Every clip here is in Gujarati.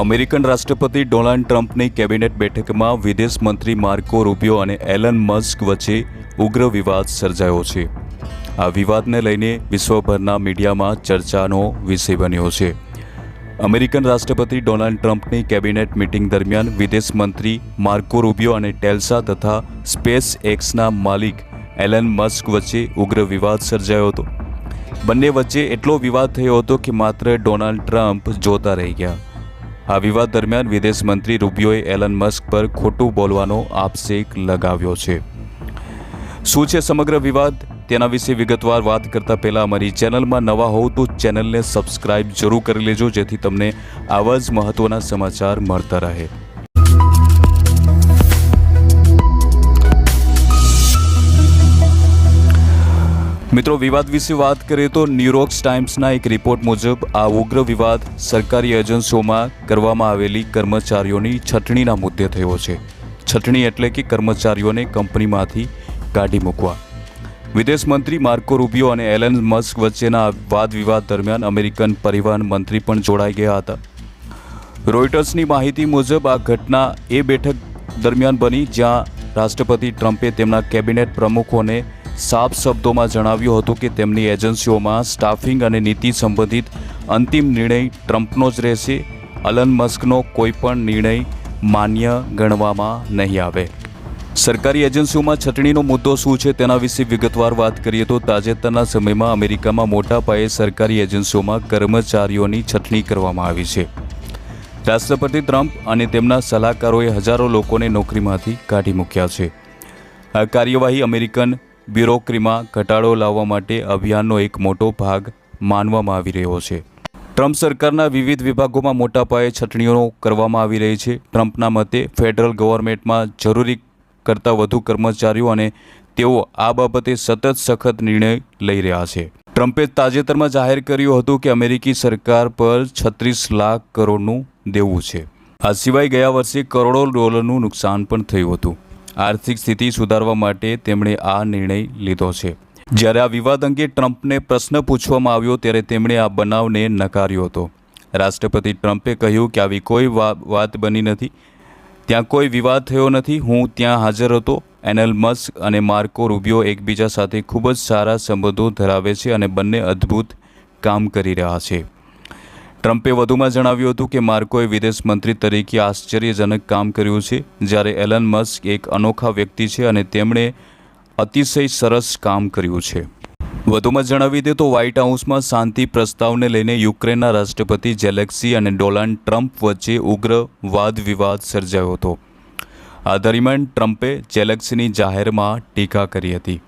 અમેરિકન રાષ્ટ્રપતિ ડોનાલ્ડ ટ્રમ્પની કેબિનેટ બેઠકમાં વિદેશ મંત્રી માર્કો રૂબિયો અને એલન મસ્ક વચ્ચે ઉગ્ર વિવાદ સર્જાયો છે. આ વિવાદને લઈને વિશ્વભરના મીડિયામાં ચર્ચાનો વિષય બન્યો છે. અમેરિકન રાષ્ટ્રપતિ ડોનાલ્ડ ટ્રમ્પની કેબિનેટ મિટિંગ દરમિયાન વિદેશ મંત્રી માર્કો રૂબિયો અને ટેલ્સા તથા સ્પેસ એક્સના માલિક એલન મસ્ક વચ્ચે ઉગ્ર વિવાદ સર્જાયો હતો. બંને વચ્ચે એટલો વિવાદ થયો હતો કે માત્ર ડોનાલ્ડ ટ્રમ્પ જોતા રહી ગયા. આ વિવાદ દરમિયાન વિદેશ મંત્રી રૂબિયોએ એલન મસ્ક પર ખોટું બોલવાનો આપશેક લગાવ્યો છે. શું છે સમગ્ર વિવાદ? તેના વિશે વિગતવાર વાત કરતા પહેલા અમારી ચેનલમાં નવા હોવ તો ચેનલને સબસ્ક્રાઇબ જરૂર કરી લેજો, જેથી તમને આવા જ મહત્વના સમાચાર મળતા રહે. મિત્રો, વિવાદ વિશે વાત કરીએ તો ન્યુયોર્ક ટાઈમ્સના એક રિપોર્ટ મુજબ આ ઉગ્ર વિવાદ સરકારી એજન્સીઓમાં કરવામાં આવેલી કર્મચારીઓની છટણીના મુદ્દે થયો છે. છટણી એટલે કે કર્મચારીઓને કંપનીમાંથી કાઢી મૂકવા. વિદેશ મંત્રી માર્કો રૂબિયો અને એલન મસ્ક વચ્ચેના વાદ વિવાદ દરમિયાન અમેરિકન પરિવહન મંત્રી પણ જોડાઈ ગયા હતા. રોયટર્સની માહિતી મુજબ આ ઘટના એ બેઠક દરમિયાન બની જ્યાં રાષ્ટ્રપતિ ટ્રમ્પે તેમના કેબિનેટ પ્રમુખોને સાફ શબ્દોમાં જણાવ્યું હતું કે તેમની એજન્સીઓમાં સ્ટાફિંગ અને નીતિ સંબંધિત અંતિમ નિર્ણય ટ્રમ્પનો જ રહેશે. અલન મસ્કનો કોઈ પણ નિર્ણય માન્ય ગણવામાં નહીં આવે. સરકારી એજન્સીઓમાં છટણીનો મુદ્દો શું છે તેના વિશે વિગતવાર વાત કરીએ તો તાજેતરના સમયમાં અમેરિકામાં મોટા પાયે સરકારી એજન્સીઓમાં કર્મચારીઓની છટણી કરવામાં આવી છે. રાષ્ટ્રપતિ ટ્રમ્પ અને તેમના સલાહકારોએ હજારો લોકોને નોકરીમાંથી કાઢી મૂક્યા છે. આ કાર્યવાહી અમેરિકન બ્યુરોક્રીમાં ઘટાડો લાવવા માટે અભિયાનનો એક મોટો ભાગ માનવામાં આવી રહ્યો છે. ટ્રમ્પ સરકારના વિવિધ વિભાગોમાં મોટા પાયે છટણીઓ કરવામાં આવી રહી છે. ટ્રમ્પના મતે ફેડરલ ગવર્મેન્ટમાં જરૂરી કરતાં વધુ કર્મચારીઓ અને તેઓ આ બાબતે સતત સખત નિર્ણય લઈ રહ્યા છે. ટ્રમ્પે તાજેતરમાં જાહેર કર્યું હતું કે અમેરિકી સરકાર પર છત્રીસ લાખ કરોડનું દેવું છે. આ સિવાય ગયા વર્ષે કરોડો ડોલરનું નુકસાન પણ થયું હતું. આર્થિક સ્થિતિ સુધારવા માટે તેમણે આ નિર્ણય લીધો છે. જ્યારે આ વિવાદ અંગે ટ્રમ્પને પ્રશ્ન પૂછવામાં આવ્યો ત્યારે તેમણે આ બનાવને નકાર્યો હતો. રાષ્ટ્રપતિ ટ્રમ્પે કહ્યું કે આવી કોઈ વાત બની નથી. ત્યાં કોઈ વિવાદ થયો નથી. હું ત્યાં હાજર હતો. એનલ મસ્ક અને માર્કો રૂબિયો એકબીજા સાથે ખૂબ જ સારા સંબંધો ધરાવે છે અને બંને અદ્ભુત કામ કરી રહ્યા છે. ટ્રમ્પે વધુમાં જણાવ્યું હતું કે માર્કોએ વિદેશ મંત્રી તરીકે આશ્ચર્યજનક કામ કર્યું છે, જ્યારે એલન મસ્ક એક અનોખા વ્યક્તિ છે અને તેમણે અતિશય સરસ કામ કર્યું છે. વધુમાં જણાવી દે તો વ્હાઇટ હાઉસમાં શાંતિ પ્રસ્તાવને લઈને યુક્રેનના રાષ્ટ્રપતિ જેલેક્સી અને ડોનાલ્ડ ટ્રમ્પ વચ્ચે ઉગ્ર વાદ વિવાદ સર્જાયો હતો. આ દરમિયાન ટ્રમ્પે જેલેક્સીની જાહેરમાં ટીકા કરી હતી.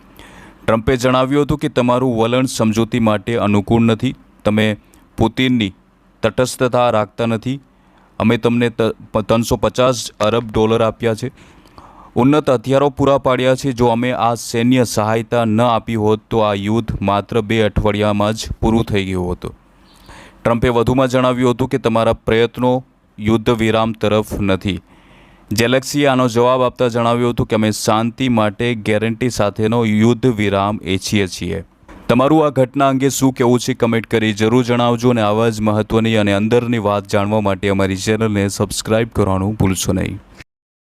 ટ્રમ્પે જણાવ્યું હતું કે તમારું વલણ સમજૂતી માટે અનુકૂળ નથી. તમે પુતિનની તટસ્થતા રાખતા નથી. અમે તમને ત્રણસો પચાસ અરબ ડોલર આપ્યા છે. ઉન્નત હથિયારો પૂરા પાડ્યા છે. જો અમે આ સૈન્ય સહાયતા ન આપી હોત, તો આ યુદ્ધ માત્ર બે અઠવાડિયામાં જ પૂરું થઈ ગયું હતું. ટ્રમ્પે વધુમાં જણાવ્યું હતું કે, તમારા પ્રયત્નો યુદ્ધ વિરામ તરફ નથી. જેલેક્સીએ આનો જવાબ આપતા જણાવ્યું હતું કે, અમે શાંતિ માટે ગેરંટી સાથેનો યુદ્ધ વિરામ ઈચ્છીએ છીએ. તમારું આ ઘટના અંગે શું કહેવું છે કમેન્ટ કરી જરૂર જણાવજો અને આવા જ મહત્ત્વની અને અંદરની વાત જાણવા માટે અમારી ચેનલને સબસ્ક્રાઈબ કરવાનું ભૂલશો નહીં.